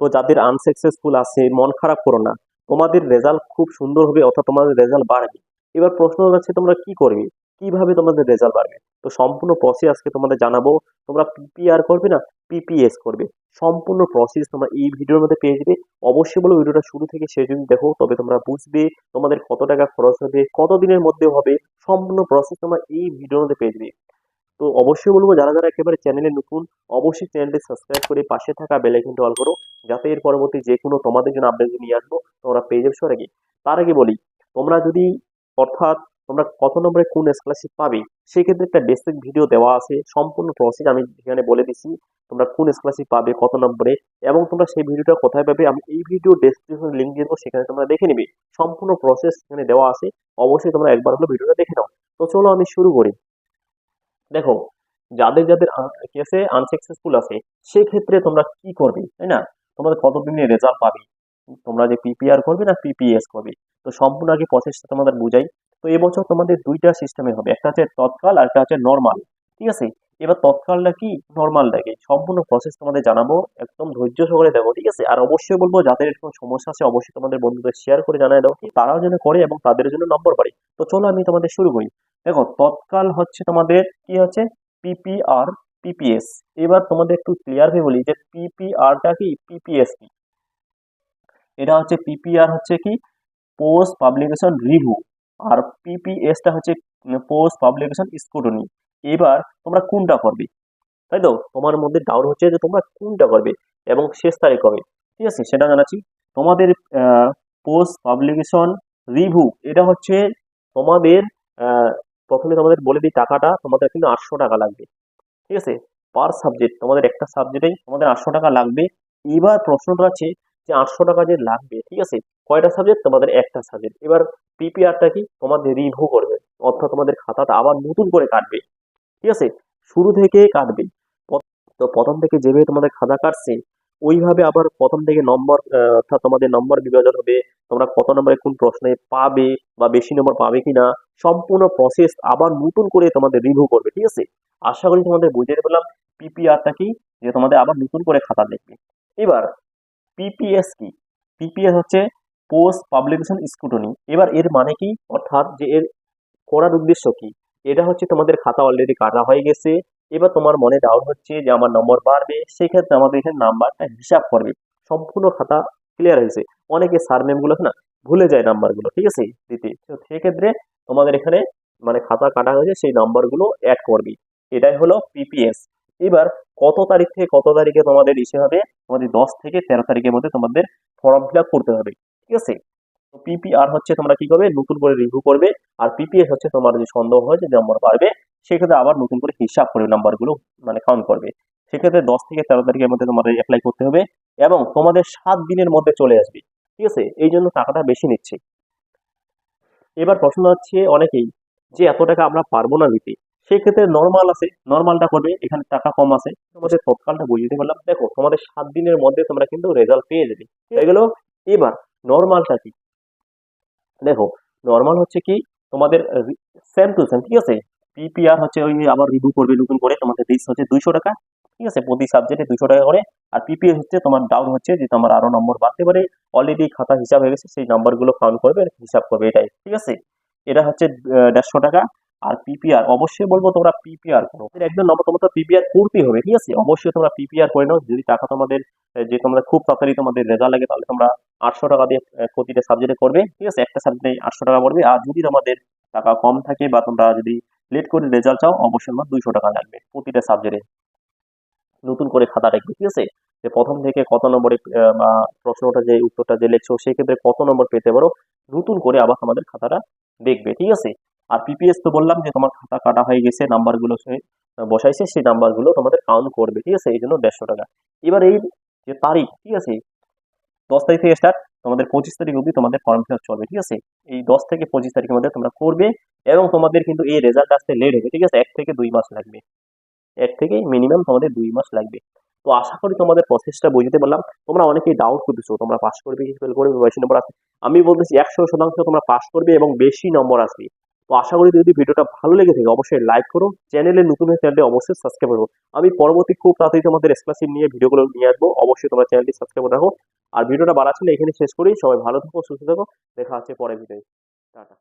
তো যাদের আনসাকসেসফুল আছে, মন খারাপ করো না। তোমাদের রেজাল্ট খুব সুন্দর হবে, অর্থাৎ তোমাদের রেজাল্ট বাড়বে। এবার প্রশ্ন হচ্ছে, তোমরা কি করবে? কীভাবে তোমাদের রেজাল্ট বাড়বে? তো সম্পূর্ণ প্রসেস আজকে তোমাদের জানাব। তোমরা পিপিআর করবে না পিপিএস করবে। সম্পূর্ণ প্রসেস তোমরা এই ভিডিওর মধ্যে পেয়ে যাবে। অবশ্যই বলো ভিডিওটা শুরু থেকে শেষ যদি দেখো, তবে তোমরা বুঝবে তোমাদের কত টাকা খরচ হবে, কত দিনের মধ্যে হবে। সম্পূর্ণ প্রসেস তোমরা এই ভিডিওর মধ্যে পেয়ে যাবে। তো অবশ্যই বলব, যারা যারা একেবারে চ্যানেলে নতুন, অবশ্যই চ্যানেলটি সাবস্ক্রাইব করে পাশে থাকা বেল আইকনটি অল করো, যাতে এর পরবর্তী যে কোনো তোমাদের জন্য আপডেট নিয়ে আসব, তোমরা পেয়ে যাবে আগে তার আগে বলি, তোমরা যদি অর্থাৎ তোমরা কত নম্বরে কোন স্কলারশিপ পাবে, সেক্ষেত্রে একটা বেসিক ভিডিও দেওয়া আছে, সম্পূর্ণ প্রসেস আমি এখানে বলে দিছি তোমরা কোন স্কলারশিপ পাবে, কত নম্বরে, এবং তোমরা সেই ভিডিওটা কোথায় পাবে, আমি এই ভিডিও ডেসক্রিপশনে লিঙ্ক দিয়ে দেবো, সেখানে তোমরা দেখে নিবে। সম্পূর্ণ প্রসেস এখানে দেওয়া আছে, অবশ্যই তোমরা একবার হলো ভিডিওটা দেখে নাও। তো চলো আমি শুরু করি। দেখো, যাদের যাদের কেসে আছে আনসাকসেসফুল আছে, সেক্ষেত্রে তোমরা কি করবে, তাই না? তোমাদের কতদিনে রেজাল্ট পাবে? তোমরা যে পিপিআর করবে না পিপিএস করবে? তো সম্পূর্ণ আগে প্রসেসটা তোমাদের বুঝাই। তো এবছর তোমাদের দুইটা সিস্টেমে হবে, একটা হচ্ছে তৎকাল আর একটা হচ্ছে নর্মাল ঠিক আছে? এবার তৎকালটা কি? নর্মালটা কি সম্পূর্ণ প্রসেস তোমাদের জানাব, একদম ধৈর্য সহকারে দেখো, ঠিক আছে? আর অবশ্যই বলব, যাদের এরকম সমস্যা আছে, অবশ্যই তোমাদের বন্ধুদের শেয়ার করে জানাই দাও তারাও যেন করে এবং তাদের জন্য নম্বর পারে তো চলো আমি তোমাদের শুরু করি। দেখো, তৎকাল হচ্ছে তোমাদের কি হচ্ছে? পিপিআর পিপিএস এবার তোমাদের একটু ক্লিয়ার হয়ে বলি যে পিপিআরটা কি? পিপিএস কি? এটা হচ্ছে পিপিআর হচ্ছে কি? পোস্ট পাবলিকেশন রিভিউ আর পিপিএসটা হচ্ছে পোস্ট পাবলিকেশন স্কুটনি এবার তোমরা কোনটা করবে? তাই তো? তোমার মধ্যে ডাউট হচ্ছে যে তোমরা কোনটা করবে এবং শেষ তারিখ কবে? ঠিক আছে? সেটা জানাচ্ছি। তোমাদের পোস্ট পাবলিকেশন রিভিউ এটা হচ্ছে তোমাদের প্রথমে তোমাদের বলে দিই টাকাটা, তোমাদের কিন্তু আটশো টাকা লাগবে। ঠিক আছে? পার সাবজেক্ট তোমাদের একটা সাবজেক্টেই তোমাদের আটশো টাকা লাগবে। এবার প্রশ্নটা আছে যে আটশো টাকা যে লাগবে, ঠিক আছে? কয়টা সাবজেক্ট তোমাদের একটা সাবজেক্ট এবার পিপিআরটা কি? তোমাদের রিভিউ করবে। অর্থাৎ তোমাদের খাতাটা আবার নতুন করে কাটবে। ঠিক আছে? শুরু থেকে কাটবে। তো প্রথম থেকে যেভাবে তোমাদের খাতা কাটছে ওইভাবে আবার প্রথম থেকে নম্বর অর্থাৎ তোমাদের নম্বর বিভাজন হবে, তোমরা কত নম্বরে কোন প্রশ্নে পাবে বা বেশি নম্বর পাবে কিনা, সম্পূর্ণ প্রসেস আবার নতুন করে তোমাদের রিভিউ করবে, ঠিক আছে? আশা করি তোমাদের বুঝতে পারলাম পিপিআরটা কি, যে তোমাদের আবার নতুন করে খাতা দেখবে। এবার পিপিএস কি? পিপিএস হচ্ছে পোস্ট পাবলিকেশন স্কুটনি এবার এর মানে কি? অর্থাৎ যে এর করার উদ্দেশ্য কি? এটা হচ্ছে তোমাদের খাতা অলরেডি কাটা হয়ে গেছে এবার তোমার মনে ডাউট হচ্ছে যে আমার নম্বর বাড়বে, সেক্ষেত্রে আমাদের এখানে নাম্বারটা হিসাব করবে। সম্পূর্ণ খাতা ক্লিয়ার হয়েছে। অনেকে সারগুলো না ভুলে যায় নাম্বারগুলো ঠিক আছে? দিতে। তো সেক্ষেত্রে তোমাদের এখানে মানে খাতা কাটা হয়েছে, সেই নাম্বারগুলো অ্যাড করবি। এটাই হলো পিপিএস এবার কত তারিখ থেকে কত তারিখে তোমাদের ইসে হবে? তোমাদের দশ থেকে তেরো তারিখের মধ্যে তোমাদের ফর্ম ফিল করতে হবে, ঠিক আছে? তো পিপিআর হচ্ছে তোমরা কি করবে? নতুন করে রিভিউ করবে। আর পিপিএস হচ্ছে তোমার যে সন্দেহ হয় যে নম্বর বাড়বে সেক্ষেত্রে আবার নতুন করে হিসাব করবে নাম্বারগুলো মানে কাউন্ট করবে। সেক্ষেত্রে দশ থেকে তেরো তারিখের মধ্যে তোমাদের অ্যাপ্লাই করতে হবে এবং তোমাদের সাত দিনের মধ্যে চলে আসবে, ঠিক আছে? এই জন্য টাকাটা বেশি নিচ্ছে। এবার প্রশ্ন হচ্ছে অনেকেই যে এত টাকা আমরা পারব না দিতে। সেক্ষেত্রে নর্মাল আছে নর্মালটা করবে, এখানে টাকা কম আছে। তোমাদের তৎকালটা বুঝতে পারলাম। দেখো, তোমাদের সাত দিনের মধ্যে তোমরা কিন্তু রেজাল্ট পেয়ে যাবে। এগুলো এবার নর্মালটা কি? দেখো নর্মাল হচ্ছে কি, তোমাদের সেম টু সেম ঠিক আছে? পিপিআর হচ্ছে ওই আবার রিভিউ করবে নতুন করে, তোমাদের রিস্ক হচ্ছে দুইশো টাকা, ঠিক আছে? প্রতি সাবজেক্টে দুশো টাকা করে। আর পিপিএস হচ্ছে তোমার ডাউন হচ্ছে, যে তোমার আরও নম্বর বাড়তে পারে। অলরেডি খাতা হিসাব হয়ে গেছে, সেই নাম্বারগুলো কাউন্ট করবে, হিসাব করবে এটাই, ঠিক আছে? এটা হচ্ছে দেড়শো টাকা। আর পিপিআর অবশ্যই বলব তোমরা পিপিআর করো। একদম নম্বর তোমার পিপিআর করতেই হবে, ঠিক আছে? অবশ্যই তোমরা পিপিআর করে নাও। যদি টাকা তোমাদের যে তোমরা খুব তাড়াতাড়ি তোমাদের রেজাল্ট লাগে, তাহলে তোমরা আটশো টাকা দিয়ে প্রতিটা সাবজেক্টে করবে, ঠিক আছে? একটা সাবজেক্টে আটশো টাকা পড়বে। আর যদি তোমাদের টাকা কম থাকে বা তোমরা যদি লেট করে রেজাল্ট চাও, অবশ্যই আমার দুইশো টাকা লাগবে প্রতিটা সাবজেক্টে নতুন করে খাতা রাখবে ঠিক আছে? যে প্রথম থেকে কত নম্বরে প্রশ্নটা যে, উত্তরটা যে লিখছো সেক্ষেত্রে কত নম্বর পেতে পারো, নতুন করে আবার তোমাদের খাতাটা দেখবে, ঠিক আছে? আর পিপিএস তো বললাম যে, তোমার খাতা কাটা হয়ে গেছে নাম্বারগুলো বসাইছে, সেই নাম্বারগুলো তোমাদের কাউন্ট করবে, ঠিক আছে? এই জন্য দেড়শো টাকা। এবার এই যে তারিখ, ঠিক আছে? দশ তারিখ থেকে স্টার্ট তোমাদের পঁচিশ তারিখ অবধি তোমাদের ফর্ম ফিল চলবে, ঠিক আছে? এই দশ থেকে পঁচিশ তারিখের মধ্যে তোমরা করবে এবং তোমাদের কিন্তু এই রেজাল্ট আসতে লেট হবে, ঠিক আছে? এক থেকে দুই মাস লাগবে। এক থেকে মিনিমাম তোমাদের দুই মাস লাগবে। তো আশা করি তোমাদের প্রসেসটা বুঝতে পারলাম। তোমরা অনেকেই ডাউট করতেছো, তোমরা পাস করবে কি ফেল করবে বেশি নম্বর আসবে আমি বলতেছি একশো শতাংশ তোমরা পাস করবে এবং বেশি নম্বর আসবে। তো আশা করি যদি ভিডিওটা ভালো লেগে থাকে, অবশ্যই লাইক করো। চ্যানেলে নতুন হয়ে চ্যানেলটি অবশ্যই সাবস্ক্রাইব করো। আমি পরবর্তী খুব তাড়াতাড়ি তোমাদের এক্সক্লাসিভ নিয়ে ভিডিওগুলো নিয়ে আসব। অবশ্যই তোমরা চ্যানেলটি সাবস্ক্রাইব করে রাখো। আর ভিডিওটা বাড়াচ্ছিল এখানে শেষ করি। সবাই ভালো থাকো, সুস্থ থাকো। দেখা আছে পরের ভিডিও টাটা।